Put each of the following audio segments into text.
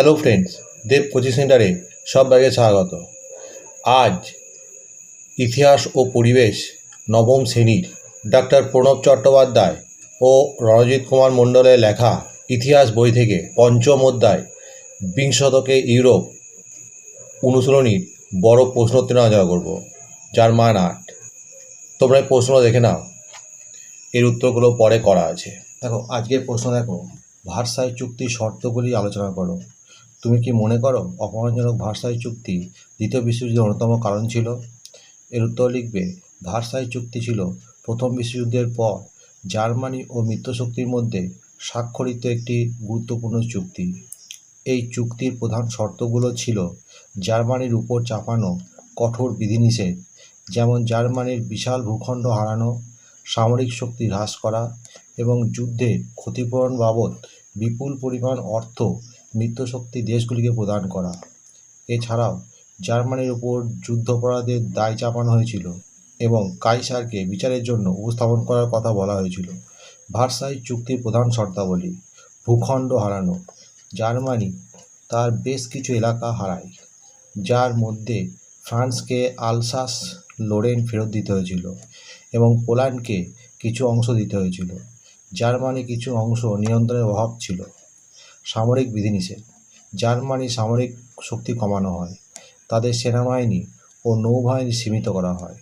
Hello friends দেব coaching সেন্টারে সব ব্যাগে স্বাগত। আজ ইতিহাস ও পরিবেশ নবম শ্রেণির ডাক্তার প্রণব চট্টোপাধ্যায় ও রণজিৎ কুমার মণ্ডলের লেখা ইতিহাস বই থেকে পঞ্চম অধ্যায় বিংশ শতকে ইউরোপ অনুশীলনীর বড় প্রশ্নোত্তর আলোচনা করব, যার মান আট। তোমরা প্রশ্ন দেখে নাও। এর উত্তরগুলো পরে করা আছে। দেখো, আজকের প্রশ্ন দেখো, ভার্সাই চুক্তির শর্তগুলি আলোচনা করো। তুমি কি মনে করো অপমানজনক ভার্সাই চুক্তি দ্বিতীয় বিশ্বযুদ্ধের অন্যতম কারণ ছিল? এর উত্তর লিখবে ভার্সাই চুক্তি ছিল প্রথম বিশ্বযুদ্ধের পর জার্মানি ও মিত্রশক্তির মধ্যে স্বাক্ষরিত একটি গুরুত্বপূর্ণ চুক্তি। এই চুক্তির প্রধান শর্তগুলো ছিল জার্মানির উপর চাপানো কঠোর বিধিনিষেধ, যেমন জার্মানির বিশাল ভূখণ্ড হারানো, সামরিক শক্তি হ্রাস করা এবং যুদ্ধে ক্ষতিপূরণ বাবদ বিপুল পরিমাণ অর্থ মিত্রশক্তি দেশগুলিকে প্রদান করা। এছাড়াও জার্মানির উপর যুদ্ধাপরাধের দায় চাপানো হয়েছিল এবং কাইসারকে বিচারের জন্য উপস্থাপন করার কথা বলা হয়েছিল। ভার্সাই চুক্তির প্রধান শর্তাবলী, ভূখণ্ড হারানো। জার্মানি তার বেশ কিছু এলাকা হারায়, যার মধ্যে ফ্রান্সকে আলসাস লোরেন ফেরত দিতে হয়েছিল এবং পোল্যান্ডকে কিছু অংশ দিতে হয়েছিল। জার্মানি কিছু অংশ নিয়ন্ত্রণের অভাব ছিল। সামরিক বিধিনিষেধ। জার্মানি সামরিক শক্তি কমানো হয়। তাদের সেনাবাহিনী ও নৌবাহিনী সীমিত করা হয়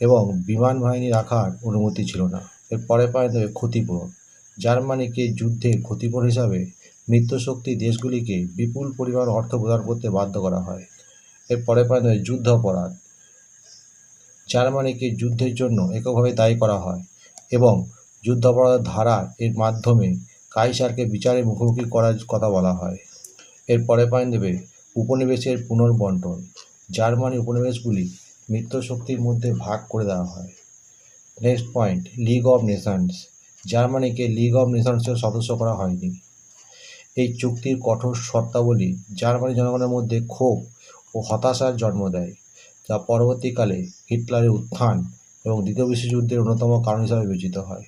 এবং বিমান বাহিনী রাখার অনুমতি ছিল না। এর পরে পায় দেবে ক্ষতিপূরণ। জার্মানিকে যুদ্ধে ক্ষতিপূরণ হিসাবে মিত্রশক্তি দেশগুলিকে বিপুল পরিমাণ অর্থ প্রদান করতে বাধ্য করা হয়। এর পরে পায় দেবে যুদ্ধ অপরাধ। জার্মানিকে যুদ্ধের জন্য এককভাবে দায়ী করা হয় এবং যুদ্ধাপরাধের ধারা এর মাধ্যমে কাইসারকে বিচারের মুখোমুখি করার কথা বলা হয়। এর পরে পয়েন্ট দেবে উপনিবেশের পুনর্বন্টন। জার্মানি উপনিবেশগুলি মিত্রশক্তির মধ্যে ভাগ করে দেওয়া হয়। Next point, league of nations. জার্মানিকে league of নেশনসের সদস্য করা হয়নি। এই চুক্তির কঠোর শর্তাবলী জার্মানি জনগণের মধ্যে ক্ষোভ ও হতাশার জন্ম দেয়, যা পরবর্তীকালে হিটলারের উত্থান এবং দ্বিতীয় বিশ্বযুদ্ধের অন্যতম কারণ হিসাবে বিবেচিত হয়।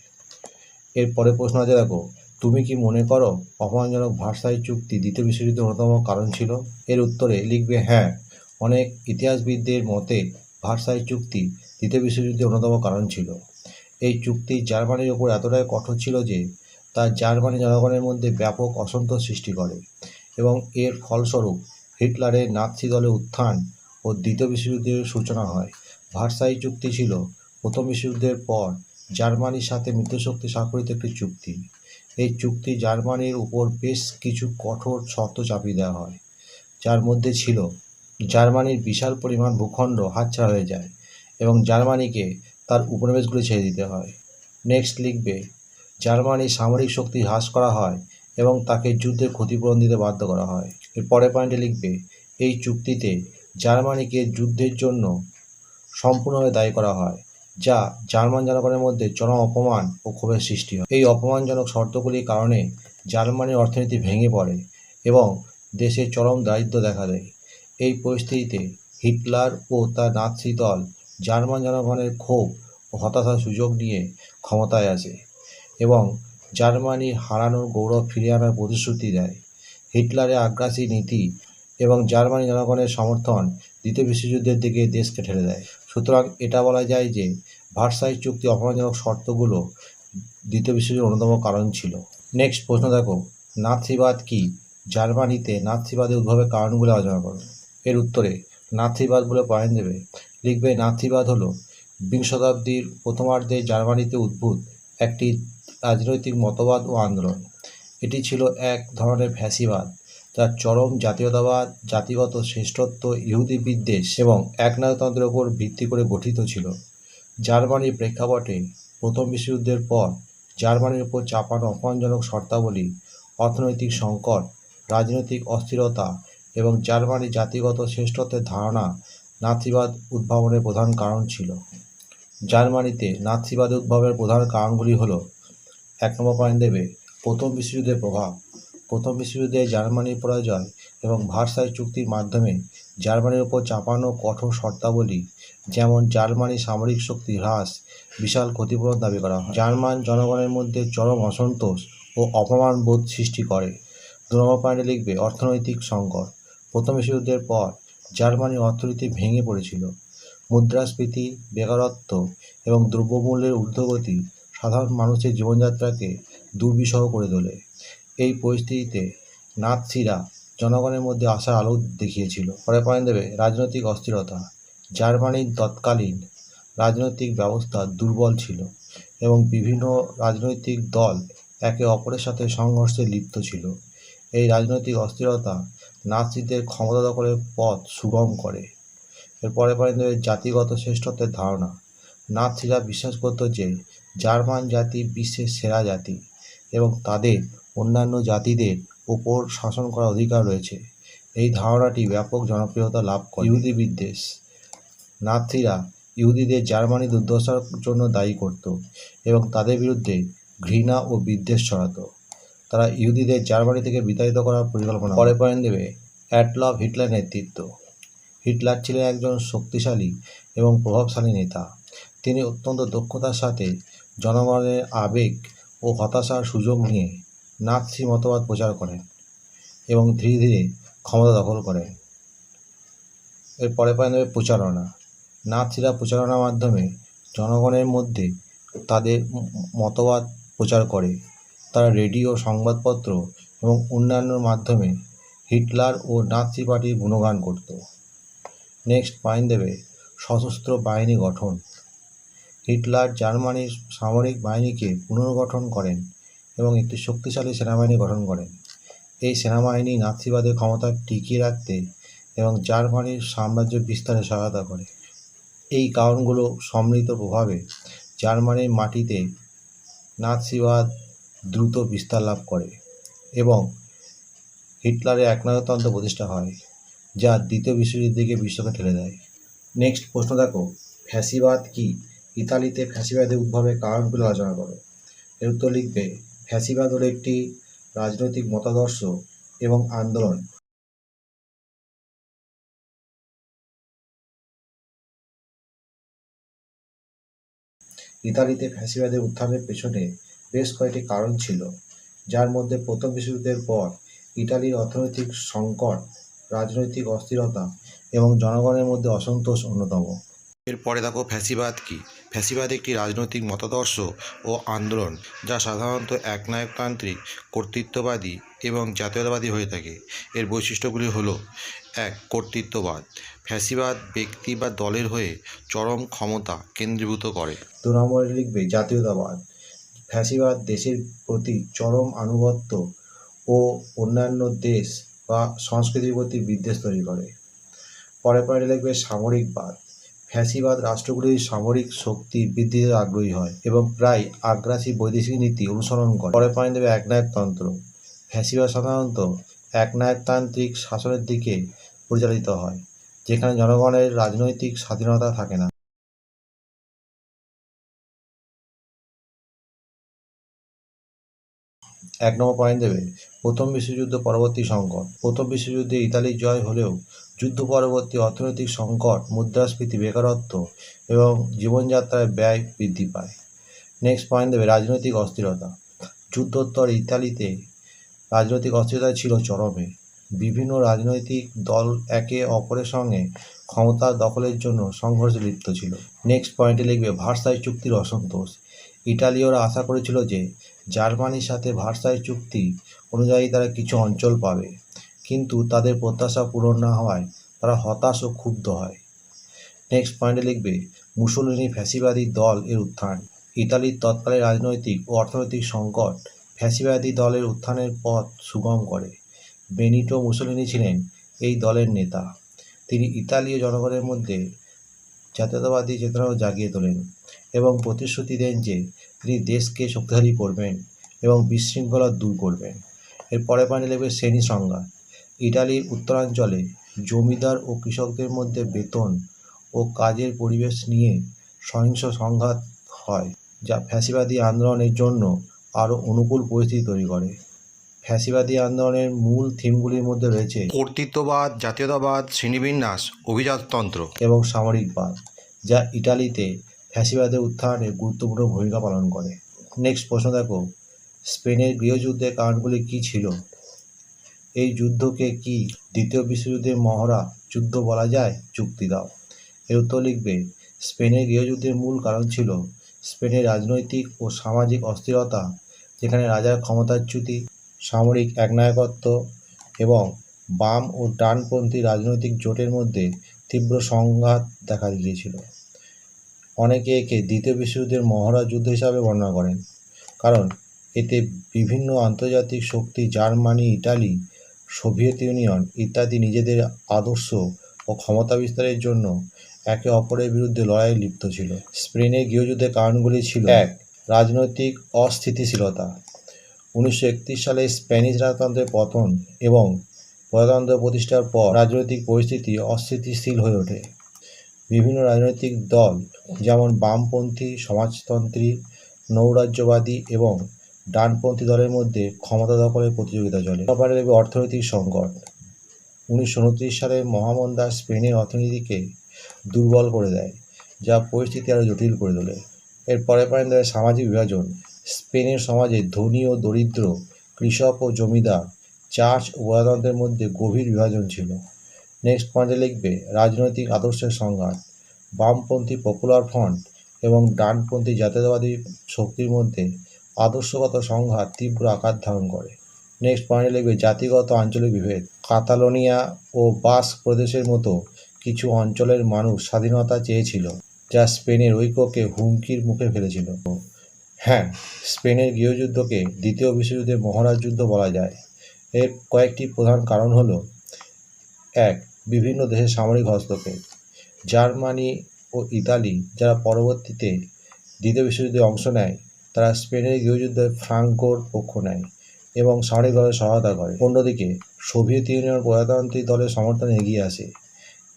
এর পরে প্রশ্ন আছে, দেখো তুমি কি মনে করো অপমানজনক ভার্সাই চুক্তি দ্বিতীয় বিশ্বযুদ্ধের অন্যতম কারণ ছিল? এর উত্তরে লিখবে হ্যাঁ অনেক ইতিহাসবিদদের মতে ভার্সাই চুক্তি দ্বিতীয় বিশ্বযুদ্ধের অন্যতম কারণ ছিল। এই চুক্তি জার্মানির ওপর এতটাই কঠোর ছিল যে তা জার্মানি জনগণের মধ্যে ব্যাপক অসন্তোষ সৃষ্টি করে এবং এর ফলস্বরূপ হিটলারের নাৎসি দলের উত্থান ও দ্বিতীয় বিশ্বযুদ্ধের সূচনা হয়। ভার্সাই চুক্তি ছিল প্রথম বিশ্বযুদ্ধের পর জার্মানির সাথে মিত্রশক্তি স্বাক্ষরিত একটি চুক্তি। এই চুক্তি জার্মানির উপর বেশ কিছু কঠোর শর্ত চাপিয়ে দেওয়া হয়, যার মধ্যে ছিল জার্মানির বিশাল পরিমাণ ভূখণ্ড হাতছাড়া হয়ে যায় এবং জার্মানিকে তার উপনিবেশগুলি ছেড়ে দিতে হয়। নেক্সট লিখবে জার্মানির সামরিক শক্তি হ্রাস করা হয় এবং তাকে যুদ্ধের ক্ষতিপূরণ দিতে বাধ্য করা হয়। এর পরের পয়েন্টে লিখবে, এই চুক্তিতে জার্মানিকে যুদ্ধের জন্য সম্পূর্ণভাবে দায়ী করা হয়। যা জার্মান জনগণের মধ্যে চরম অপমান ও ক্ষোভের সৃষ্টি হয়। এই অপমানজনক শর্তগুলির কারণে জার্মানির অর্থনীতি ভেঙে পড়ে এবং দেশে চরম দারিদ্র দেখা দেয়। এই পরিস্থিতিতে হিটলার ও তার নাৎসি দল জার্মান জনগণের ক্ষোভ ও হতাশার সুযোগ নিয়ে ক্ষমতায় আসে এবং জার্মানির হারানোর গৌরব ফিরিয়ে আনার প্রতিশ্রুতি দেয়। হিটলারের আগ্রাসী নীতি এবং জার্মানি জনগণের সমর্থন দ্বিতীয় বিশ্বযুদ্ধের দিকে দেশকে ঠেলে দেয়। সুতরাং এটা বলা যায় যে ভার্সাই চুক্তি অপমানজনক শর্তগুলো দ্বিতীয় বিশ্বযুদ্ধের অন্যতম কারণ ছিল। নেক্সট প্রশ্ন দেখো, নাৎসিবাদ কি? জার্মানিতে নাৎসিবাদের উদ্ভবের কারণগুলো আলোচনা করো। এর উত্তরে, নাৎসিবাদ বলে পয়েন্ট দেবে। লিখবে, নাৎসিবাদ হলো বিংশ শতাব্দীর প্রথমার্ধে জার্মানিতে উদ্ভূত একটি রাজনৈতিক মতবাদ ও আন্দোলন। এটি ছিল এক ধরনের ফ্যাসিবাদ। যার চরম জাতীয়তাবাদ, জাতিগত শ্রেষ্ঠত্ব, ইহুদি বিদ্বেষ এবং একনায়কতন্ত্রের ওপর ভিত্তি করে গঠিত ছিল। জার্মানির প্রেক্ষাপটে প্রথম বিশ্বযুদ্ধের পর জার্মানির উপর চাপানো অপমানজনক শর্তাবলী, অর্থনৈতিক সংকট, রাজনৈতিক অস্থিরতা এবং জার্মানির জাতিগত শ্রেষ্ঠত্বের ধারণা নাৎসিবাদ উদ্ভাবনের প্রধান কারণ ছিল। জার্মানিতে নাৎসিবাদ উদ্ভাবের প্রধান কারণগুলি হল, এক নম্বর পয়েন্ট দেবে, প্রথম বিশ্বযুদ্ধের প্রভাব। প্রথম বিশ্বযুদ্ধে জার্মানির পরাজয় এবং ভার্সাই চুক্তির মাধ্যমে জার্মানির উপর চাপানো কঠোর শর্তাবলী, যেমন জার্মানির সামরিক শক্তি হ্রাস, বিশাল ক্ষতিপূরণ দাবি করা হয়। জার্মান জনগণের মধ্যে চরম অসন্তোষ ও অপমান বোধ সৃষ্টি করে। দু নম্বর পয়েন্টে লিখবে, অর্থনৈতিক সংকট। প্রথম বিশ্বযুদ্ধের পর জার্মানির অর্থনীতি ভেঙে পড়েছিল। মুদ্রাস্ফীতি, বেকারত্ব এবং দ্রব্যমূল্যের ঊর্ধ্বগতি সাধারণ মানুষের জীবনযাত্রাকে দুর্বিষহ করে তোলে। এই পরিস্থিতিতে নাৎসিরা জনগণের মধ্যে আশার আলো দেখিয়েছিল। পরে পয়েন্ট দেবে রাজনৈতিক অস্থিরতা। জার্মানির তৎকালীন রাজনৈতিক ব্যবস্থা দুর্বল ছিল এবং বিভিন্ন রাজনৈতিক দল একে অপরের সাথে সংঘর্ষে লিপ্ত ছিল। এই রাজনৈতিক অস্থিরতা নাৎসিদের ক্ষমতা দখলের পথ সুগম করে। এরপরে দেবে জাতিগত শ্রেষ্ঠত্বের ধারণা। নাৎসিরা বিশ্বাস করত যে জার্মান জাতি বিশ্বের সেরা জাতি। এবং তাদের অন্যান্য জাতিদের ওপর শাসন করার অধিকার রয়েছে। এই ধারণাটি ব্যাপক জনপ্রিয়তা লাভ করে। ইহুদি বিদ্বেষ। নাৎসিরা ইহুদিদের জার্মানি দুর্দশার জন্য দায়ী করত এবং তাদের বিরুদ্ধে ঘৃণা ও বিদ্বেষ ছড়াতো। তারা ইহুদিদের জার্মানি থেকে বিতাড়িত করার পরিকল্পনা পরে পয়েন্ট দেবে অ্যাটলফ হিটলার নেতৃত্ব। হিটলার ছিলেন একজন শক্তিশালী এবং প্রভাবশালী নেতা। তিনি অত্যন্ত দক্ষতার সাথে জনগণের আবেগ ও হতাশার সুযোগ নিয়ে নাৎসি মতবাদ প্রচার করেন এবং ধীরে ধীরে ক্ষমতা দখল করেন। এর পরে পয়েন্ট দেবে প্রচারণা। নাৎসিরা প্রচারণার মাধ্যমে জনগণের মধ্যে তাদের মতবাদ প্রচার করে। তারা রেডিও, সংবাদপত্র এবং অন্যান্য মাধ্যমে হিটলার ও নাৎসি পার্টির গুণগান করত। নেক্সট পয়েন্ট দেবে সশস্ত্র বাহিনী গঠন। হিটলার জার্মানির সামরিক বাহিনীকে পুনর্গঠন করেন এবং একটি শক্তিশালী সেনাবাহিনী গঠন করেন। এই সেনাবাহিনী নাৎসিবাদের ক্ষমতা টিকিয়ে রাখতে এবং জার্মানির সাম্রাজ্য বিস্তারে সহায়তা করে। এই কারণগুলো সম্মিলিত প্রভাবে জার্মানির মাটিতে নাৎসিবাদ দ্রুত বিস্তার লাভ করে এবং হিটলারের একনায়কতন্ত্র প্রতিষ্ঠা হয়, যা দ্বিতীয় বিশ্বযুদ্ধের দিকে বিশ্বকে ঠেলে দেয়। নেক্সট প্রশ্ন দেখো, ফ্যাসিবাদ কি? ইতালিতে ফ্যাসিবাদের উদ্ভবের কারণগুলো আলোচনা করো। এর উত্তর লিখবে, ফ্যাসিবাদ হলো একটি রাজনৈতিক মতাদর্শ এবং আন্দোলন। ইতালিতে ফ্যাসিবাদের উত্থানের পেছনে বেশ কয়েকটি কারণ ছিল। যার মধ্যে প্রথম বিশ্বযুদ্ধের পর ইতালির অর্থনৈতিক সংকট, রাজনৈতিক অস্থিরতা এবং জনগণের মধ্যে অসন্তোষ অন্যতম। এরপরে দেখো ফ্যাসিবাদ কি। ফ্যাসিবাদ একটি রাজনৈতিক মতাদর্শ ও আন্দোলন যা সাধারণত একনায়কতান্ত্রিক, কর্তৃত্ববাদী এবং জাতীয়তাবাদী হয়ে থাকে। এর বৈশিষ্ট্যগুলি হলো, এক, কর্তৃত্ববাদ। ফ্যাসিবাদ ব্যক্তি বা দলের হয়ে চরম ক্ষমতা কেন্দ্রীভূত করে। দু নম্বরে লিখবে জাতীয়তাবাদ। ফ্যাসিবাদ দেশের প্রতি চরম আনুগত্য ও অন্যান্য দেশ বা সংস্কৃতির প্রতি বিদ্বেষ তৈরি করে। পরে পরে লিখবে সামরিকবাদ। ফ্যাসিবাদ রাষ্ট্রগুলির সামরিক শক্তি বৃদ্ধিতে আগ্রহী হয় এবং প্রায় আগ্রাসী বৈদেশিক নীতি অনুসরণ করে। পরে পয়েন্ট দেবে একনায়কতন্ত্র। ফ্যাসিবাদ সাধারণত একনায়কতান্ত্রিক শাসনের দিকে পরিচালিত হয়, যেখানে জনগণের রাজনৈতিক স্বাধীনতা থাকে না। এক নম্বর পয়েন্ট দেবে, প্রথম বিশ্বযুদ্ধ পরবর্তী সংকট। প্রথম বিশ্বযুদ্ধে ইতালির জয় হলেও যুদ্ধ পরবর্তী অর্থনৈতিক সংকট, মুদ্রাস্ফীতি, বেকারত্ব এবং জীবনযাত্রায় ব্যয় বৃদ্ধি পায়। নেক্সট পয়েন্ট দেবে, রাজনৈতিক অস্থিরতা। যুদ্ধোত্তর ইতালিতে রাজনৈতিক অস্থিরতা ছিল চরমে। বিভিন্ন রাজনৈতিক দল একে অপরের সঙ্গে ক্ষমতা দখলের জন্য সংঘর্ষে লিপ্ত ছিল। নেক্সট পয়েন্টে লিখবে ভার্সাই চুক্তির অসন্তোষ। ইটালীয়রা আশা করেছিল যে জার্মানির সাথে ভার্সাই চুক্তি অনুযায়ী তারা কিছু অঞ্চল পাবে। কিন্তু তাদের প্রত্যাশা পূরণ না হওয়ায় তারা হতাশ ও ক্ষুব্ধ হয়। নেক্সট পয়েন্টে লিখবে, মুসোলিনি ফ্যাসিবাদী দল এর উত্থান। ইতালির তৎকালীন রাজনৈতিক ও অর্থনৈতিক সংকট ফ্যাসিবাদী দলের উত্থানের পথ সুগম করে। বেনিটো মুসোলিনি ছিলেন এই দলের নেতা। তিনি ইতালীয় জনগণের মধ্যে জাতীয়তাবাদী চেতনাও জাগিয়ে তোলেন এবং প্রতিশ্রুতি দেন যে তিনি দেশকে শক্তিশালী করবেন এবং বিশৃঙ্খলা দূর করবেন। এর পরে পয়েন্টে লিখবে শ্রেণি সংজ্ঞা ইটালির উত্তরাঞ্চলে জমিদার ও কৃষকদের মধ্যে বেতন ও কাজের পরিবেশ নিয়ে সহিংস সংঘাত হয় যা ফ্যাসিবাদী আন্দোলনের জন্য আরও অনুকূল পরিস্থিতি তৈরি করে। ফ্যাসিবাদী আন্দোলনের মূল থিমগুলির মধ্যে রয়েছে কর্তৃত্ববাদ জাতীয়তাবাদ শ্রেণীবিন্যাস অভিজাততন্ত্র এবং সামরিকবাদ যা ইটালিতে ফ্যাসিবাদের উত্থানে গুরুত্বপূর্ণ ভূমিকা পালন করে। নেক্সট প্রশ্ন দেখো স্পেনের গৃহযুদ্ধের কারণগুলি কী ছিল? এই যুদ্ধকে কি দ্বিতীয় বিশ্বযুদ্ধের মহড়া যুদ্ধ বলা যায়? যুক্তি দাও। এর উত্তর লিখবে, স্পেনের গৃহযুদ্ধের মূল কারণ ছিল স্পেনের রাজনৈতিক ও সামাজিক অস্থিরতা, যেখানে রাজার ক্ষমতাচ্যুতি, সামরিক একনায়কত্ব এবং বাম ও ডানপন্থী রাজনৈতিক জোটের মধ্যে তীব্র সংঘাত দেখা দিয়েছিল। অনেকে একে দ্বিতীয় বিশ্বযুদ্ধের মহড়া যুদ্ধ হিসাবে বর্ণনা করেন। কারণ এতে বিভিন্ন আন্তর্জাতিক শক্তি, জার্মানি, ইটালি সোভিয়েত ইউনিয়ন ইত্যাদি নিজেদের আদর্শ ও ক্ষমতা বিস্তারের জন্য একে অপরের বিরুদ্ধে লড়াইয়ে লিপ্ত ছিল। স্পেনের গৃহযুদ্ধের কারণগুলি ছিল এক, রাজনৈতিক অস্থিতিশীলতা। উনিশশো একত্রিশ সালে স্প্যানিশ রাজতন্ত্রের পতন এবং প্রজাতন্ত্র প্রতিষ্ঠার পর রাজনৈতিক পরিস্থিতি অস্থিতিশীল হয়ে ওঠে। বিভিন্ন রাজনৈতিক দল, যেমন বামপন্থী, সমাজতন্ত্রী, নৌরাজ্যবাদী এবং ডানপন্থী দলের মধ্যে ক্ষমতা দখলের প্রতিযোগিতা চলে। ব্যাপারে রয়েছে অর্থনৈতিক সংকট। উনিশশো উনত্রিশ সালে মহামন্দা স্পেনের অর্থনীতিকে দুর্বল করে দেয়, যা পরিস্থিতি আরও জটিল করে তোলে। এর পরে পয়েন্ট দেয় সামাজিক বিভাজন। স্পেনের সমাজে ধনী ও দরিদ্র, কৃষক ও জমিদার চার্চ ও প্রজাতন্ত্রের মধ্যে গভীর বিভাজন ছিল। নেক্সট পয়েন্টে লিখবে, রাজনৈতিক আদর্শের সংঘাত, বামপন্থী পপুলার ফ্রন্ট এবং ডানপন্থী জাতীয়তাবাদী শক্তির মধ্যে আদর্শগত সংঘাত তীব্র আকার ধারণ করে। নেক্সট পয়েন্টে লিখবে, জাতিগত আঞ্চলিক বিভেদ। কাতালোনিয়া ও বাস প্রদেশের মতো কিছু অঞ্চলের মানুষ স্বাধীনতা চেয়েছিল, যা স্পেনের ঐক্যকে হুমকির মুখে ফেলেছিল। হ্যাঁ স্পেনের গৃহযুদ্ধকে দ্বিতীয় বিশ্বযুদ্ধের মহারাজ যুদ্ধ বলা যায়। এর কয়েকটি প্রধান কারণ হল, এক, বিভিন্ন দেশের সামরিক হস্তক্ষেপ। জার্মানি ও ইতালি, যারা পরবর্তীতে দ্বিতীয় বিশ্বযুদ্ধে অংশ নেয় তারা স্পেনের গৃহযুদ্ধে ফ্রাঙ্কোর পক্ষ নেয় এবং সামরিকভাবে সহায়তা করে। অন্যদিকে, সোভিয়েত ইউনিয়ন প্রজাতান্ত্রিক দলের সমর্থনে এগিয়ে আসে।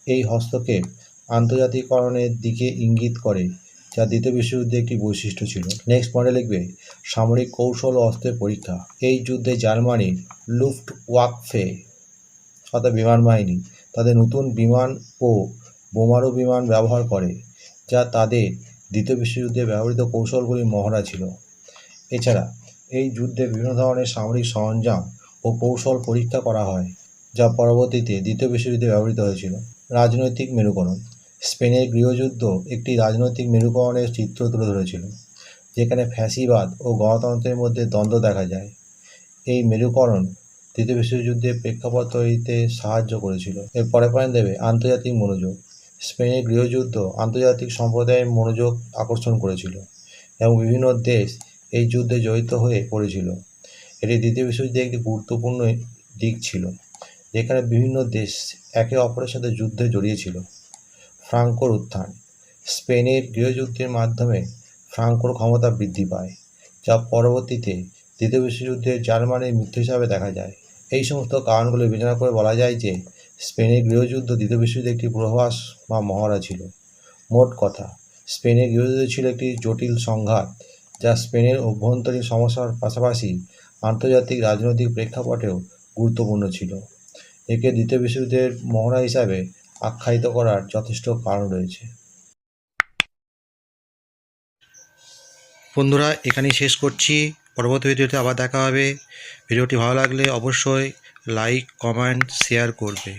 এই হস্তক্ষেপ আন্তর্জাতিকরণের দিকে ইঙ্গিত করে, যা দ্বিতীয় বিশ্বযুদ্ধে একটি বৈশিষ্ট্য ছিল। নেক্সট পয়েন্টে লিখবে, সামরিক কৌশল ও অস্ত্রের পরীক্ষা। এই যুদ্ধে জার্মানির লুফট ওয়াকফে অর্থাৎ বিমান বাহিনী, তাদের নতুন বিমান ও বোমারু বিমান ব্যবহার করে, যা তাদের দ্বিতীয় বিশ্বযুদ্ধে ব্যবহৃত কৌশলগুলি মহড়া ছিল। এছাড়া এই যুদ্ধে বিভিন্ন ধরনের সামরিক সরঞ্জাম ও কৌশল পরীক্ষা করা হয়, যা পরবর্তীতে দ্বিতীয় বিশ্বযুদ্ধে ব্যবহৃত হয়েছিল। রাজনৈতিক মেরুকরণ স্পেনের গৃহযুদ্ধ একটি রাজনৈতিক মেরুকরণের চিত্র তুলে ধরেছিল, যেখানে ফ্যাসিবাদ ও গণতন্ত্রের মধ্যে দ্বন্দ্ব দেখা যায়। এই মেরুকরণ দ্বিতীয় বিশ্বযুদ্ধের প্রেক্ষাপট তৈরিতে সাহায্য করেছিল। এর পরে পয়েন্ট দেবে আন্তর্জাতিক মনোযোগ। স্পেনের গৃহযুদ্ধ আন্তর্জাতিক সম্প্রদায়ের মনোযোগ আকর্ষণ করেছিল এবং বিভিন্ন দেশ এই যুদ্ধে জড়িত হয়ে পড়েছিল। এটি দ্বিতীয় বিশ্বযুদ্ধে একটি গুরুত্বপূর্ণ দিক ছিল, যেখানে বিভিন্ন দেশ একে অপরের সাথে যুদ্ধে জড়িয়েছিল। ফ্রাঙ্কোর উত্থান, স্পেনের গৃহযুদ্ধের মাধ্যমে ফ্রাঙ্কোর ক্ষমতা বৃদ্ধি পায়, যা পরবর্তীতে দ্বিতীয় বিশ্বযুদ্ধে জার্মানির মৃত্যু হিসাবে দেখা যায়। এই সমস্ত কারণগুলো বিবেচনা করে বলা যায় যে স্পেনের গৃহযুদ্ধ দ্বিতীয় বিশ্বযুদ্ধে একটি প্রভাস বা মহড়া ছিল। মোট কথা, স্পেনের গৃহযুদ্ধ ছিল একটি জটিল সংঘাত যা স্পেনের অভ্যন্তরীণ সমস্যার পাশাপাশি আন্তর্জাতিক রাজনৈতিক প্রেক্ষাপটেও গুরুত্বপূর্ণ ছিল। একে দ্বিতীয় বিশ্বযুদ্ধের মহড়া হিসাবে আখ্যায়িত করার যথেষ্ট কারণ রয়েছে। বন্ধুরা, এখানেই শেষ করছি। পরবর্তী ভিডিওতে আবার দেখা হবে। ভিডিওটি ভালো লাগলে অবশ্যই লাইক, কমেন্ট, শেয়ার করবে।